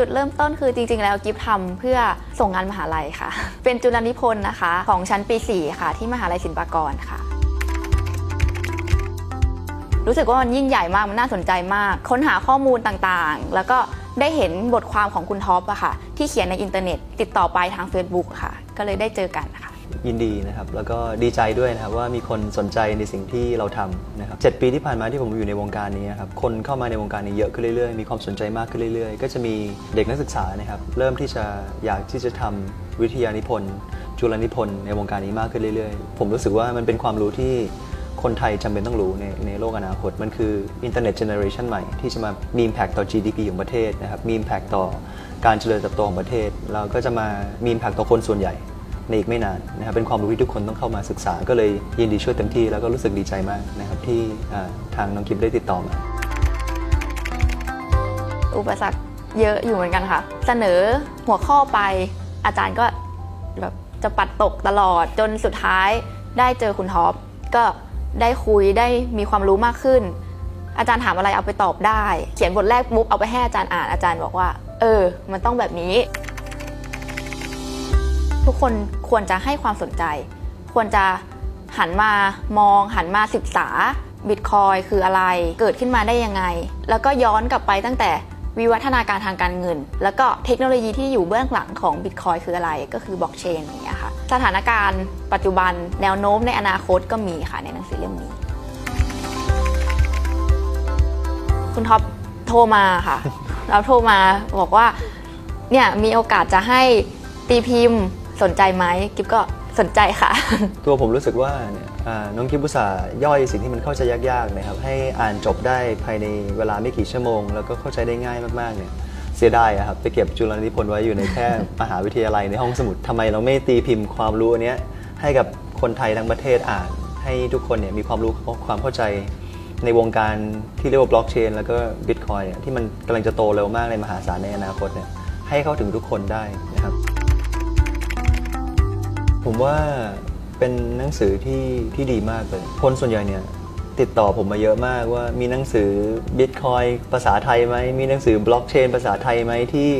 จุดเริ่มต้นคือจริงๆ แล้วกิฟทำเพื่อส่งงานมหาลัยค่ะ เป็นจุลนิพนธ์นะคะ ของชั้นปี 4 ค่ะ ที่มหาลัยศิลปากรค่ะ รู้สึกว่ามันยิ่งใหญ่มากมันน่าสนใจมาก ค้นหาข้อมูลต่างๆ แล้วก็ได้เห็นบทความของคุณท็อปอะค่ะ ที่เขียนในอินเทอร์เน็ต ติดต่อไปทาง Facebook ค่ะ ก็เลยได้เจอกันค่ะ ยินดีนะครับ แล้วก็ดีใจด้วยนะครับว่ามีคนสนใจในสิ่งที่เราทำนะครับเจ็ดปีที่ผ่านมาที่ผมอยู่ในวงการนี้ครับคนเข้ามาในวงการนี้เยอะขึ้นเรื่อยๆ มีความสนใจมากขึ้นเรื่อยๆ ก็จะมีเด็กนักศึกษานะครับเริ่มที่จะอยากที่จะทำวิทยานิพนธ์ จุลนิพนธ์ในวงการนี้มากขึ้นเรื่อยๆ ผมรู้สึกว่ามันเป็นความรู้ที่คนไทยจำเป็นต้องรู้ในในโลกอนาคต มันคืออินเทอร์เน็ตเจเนอเรชันใหม่ ที่จะมามี impact ต่อ GDP ของประเทศนะครับมี impact ต่อการเจริญเติบโตของประเทศแล้วก็จะมามี impact ต่อคนส่วนใหญ่ ในอีกไม่นานนะครับเป็นความรู้ที่ทุกคนต้องเข้ามาศึกษา ก็เลยยินดีช่วยเต็มที่แล้วก็รู้สึกดีใจมากนะครับที่อ่าทางน้องกิฟได้ติดต่อมา อุปสรรคเยอะอยู่เหมือนกันค่ะ เสนอหัวข้อไปอาจารย์ก็แบบจะปัดตกตลอดจนสุดท้ายได้เจอคุณท็อปก็ได้คุยได้มีความรู้มากขึ้น อาจารย์ถามอะไรเอาไปตอบได้ เขียนบทแรกปุ๊บเอาไปให้อาจารย์อ่านอาจารย์บอกว่า เออ มันต้องแบบนี้ ทุกคนควรจะให้ความสนใจ ควรจะหันมามองหันมาศึกษาบิตคอยคืออะไร เกิดขึ้นมาได้ยังไง แล้วก็ย้อนกลับไปตั้งแต่วิวัฒนาการทางการเงิน แล้วก็เทคโนโลยีที่อยู่เบื้องหลังของบิตคอยคืออะไรก็คือบล็อกเชนอย่างเงี้ยค่ะ สถานการณ์ปัจจุบันแนวโน้มในอนาคตก็มีค่ะในหนังสือเล่มนี้ คุณท็อปโทรมาค่ะ แล้วโทรมาบอกว่าเนี่ยมีโอกาสจะให้ตีพิมพ์ สนใจไหมกิฟก็สนใจค่ะ ตัวผมรู้สึกว่าเนี่ยอ่าน้องกิฟบุตส่าห์ย่อยสิ่งที่มันเข้าใจยากๆนะครับให้อ่านจบได้ภายในเวลาไม่กี่ชั่วโมง แล้วก็เข้าใจได้ง่ายมากๆเนี่ยเสียดายอะครับไปเก็บจุลนิพนธ์ไว้อยู่ในแค่ มหาวิทยาลัยในห้องสมุดทำไมเราไม่ตีพิมพ์ความรู้อันเนี้ยให้กับคนไทยทั้งประเทศอ่าน ให้ทุกคนเนี่ยมีความรู้ความเข้าใจในวงการที่เรียกว่าบล็อกเชนแล้วก็บิตคอยเนี่ยที่มันกำลังจะโตเร็วมากในมหาศาลในอนาคตเนี่ยให้เข้าถึงทุกคนได้นะครับ ผมว่าเป็นหนังสือที่ที่ดีมากเลย คนส่วนใหญ่เนี่ยติดต่อผมมาเยอะมากว่ามีหนังสือบิตคอยภาษาไทยไหมมีหนังสือบล็อกเชนภาษาไทยไหมที่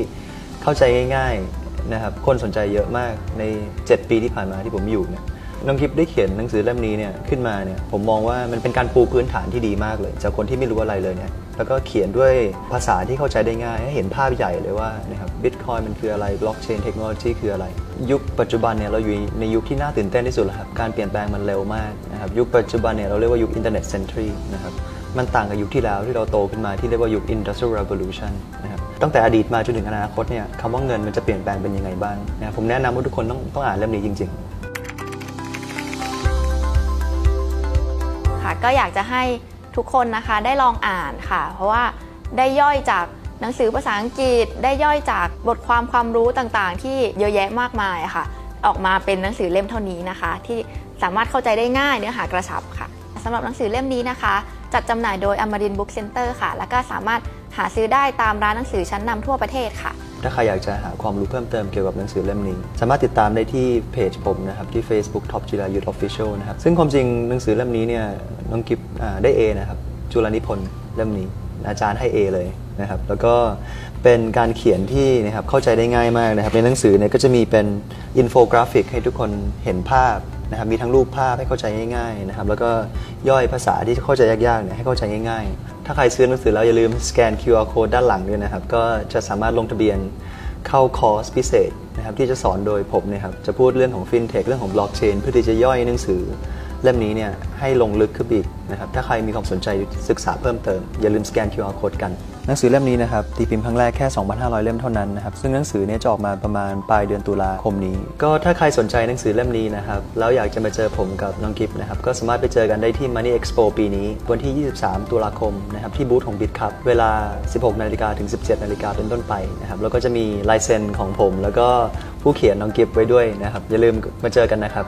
เข้าใจง่ายๆนะครับคนสนใจเยอะมากใน 7 ปีที่ผ่านมาที่ผมอยู่เนี่ย น้องคลิปได้เขียนหนังสือเล่มนี้เนี่ยขึ้นมาเนี่ยผมมองว่ามันเป็นการปูพื้นฐานที่ดีมากเลย จากคนที่ไม่รู้อะไรเลยเนี่ยแล้วก็เขียนด้วยภาษาที่เข้าใจได้ง่ายให้เห็นภาพใหญ่เลยว่านะครับบิตคอยมันคืออะไรบล็อกเชนเทคโนโลยีคืออะไร ยุคปัจจุบันเนี่ยเราอยู่ในยุคที่น่าตื่นเต้นที่สุดแล้วครับการเปลี่ยนแปลงมันเร็วมากนะครับยุคปัจจุบันเนี่ยเราเรียกว่ายุคอินเทอร์เน็ตเซนทรีนะครับมันต่างกับยุคที่แล้วที่เราโตขึ้นมาที่เรียกว่ายุค industrial revolution นะครับตั้งแต่อดีตมาจนถึงอนาคตเนี่ยคำว่าเงินมันจะเปลี่ยนแปลงเป็นยังไงบ้างนะครับผมแนะนำว่าทุกคนต้องต้องอ่านเล่มนี้จริง ๆ ก็อยากจะให้ทุกคนนะคะได้ลองอ่านค่ะ เพราะว่าได้ย่อยจากหนังสือภาษาอังกฤษ ได้ย่อยจากบทความความรู้ต่างๆ ที่เยอะแยะมากมายค่ะ ออกมาเป็นหนังสือเล่มเท่านี้นะคะ ที่สามารถเข้าใจได้ง่ายเนื้อหากระชับค่ะสำหรับหนังสือเล่มนี้นะคะ จัดจำหน่ายโดยอมรินบุ๊กเซ็นเตอร์ค่ะ แล้วก็สามารถหาซื้อได้ตามร้านหนังสือชั้นนำทั่วประเทศค่ะ ถ้าใครอยากจะหาความรู้เพิ่มเติมเกี่ยวกับหนังสือเล่มนี้ สามารถติดตามได้ที่เพจผมนะครับที่ Facebook Top จิรายุทธ Official นะครับซึ่งความจริงหนังสือเล่มนี้เนี่ยน้องกิฟได้ A นะครับจุลนิพนธ์เล่มนี้อาจารย์ให้ A เลยนะครับแล้วก็เป็นการเขียนที่นะครับเข้าใจได้ง่ายมากนะครับในหนังสือเนี่ยก็จะมีเป็นอินโฟกราฟิกให้ทุกคนเห็นภาพ นะครับมีทั้งรูปภาพให้เข้าใจง่ายๆนะครับแล้วก็ย่อยภาษาที่เข้าใจยากๆเนี่ยให้เข้าใจง่าย ๆ ถ้าใครซื้อหนังสือแล้วอย่าลืมสแกน QR code ด้านหลังด้วยนะครับก็จะสามารถลงทะเบียนเข้าคอร์สพิเศษนะครับที่จะสอนโดยผมนะครับจะพูดเรื่องของฟินเทคเรื่องของบล็อกเชนเพื่อที่จะย่อยหนังสือ เล่มนี้เนี่ยให้ลงลึกขึ้นไปอีกนะครับถ้าใครมีความสนใจศึกษาเพิ่มเติม อย่าลืมสแกน QR code กัน หนังสือเล่มนี้นะครับตีพิมพ์ครั้งแรกแค่ 2,500 เล่มเท่านั้นนะครับซึ่งหนังสือเนี่ยจะออกมาประมาณปลายเดือนตุลาคมนี้ ก็ถ้าใครสนใจหนังสือเล่มนี้นะครับแล้วอยากจะมาเจอผมกับน้องกิฟนะครับก็สามารถไปเจอกันได้ที่ Money Expo ปีนี้ วันที่ 23 ตุลาคมนะครับที่บูธของ b i t ครับเวลา 16 นาฬิกาถึง 17 นาฬิกาเป็นต้นไปนะครับแล้วก็จะมีลายเซ็นของผม แล้วก็ผู้เขียนน้องกิฟไว้ด้วยนะครับอย่าลืมมาเจอกันนะครับ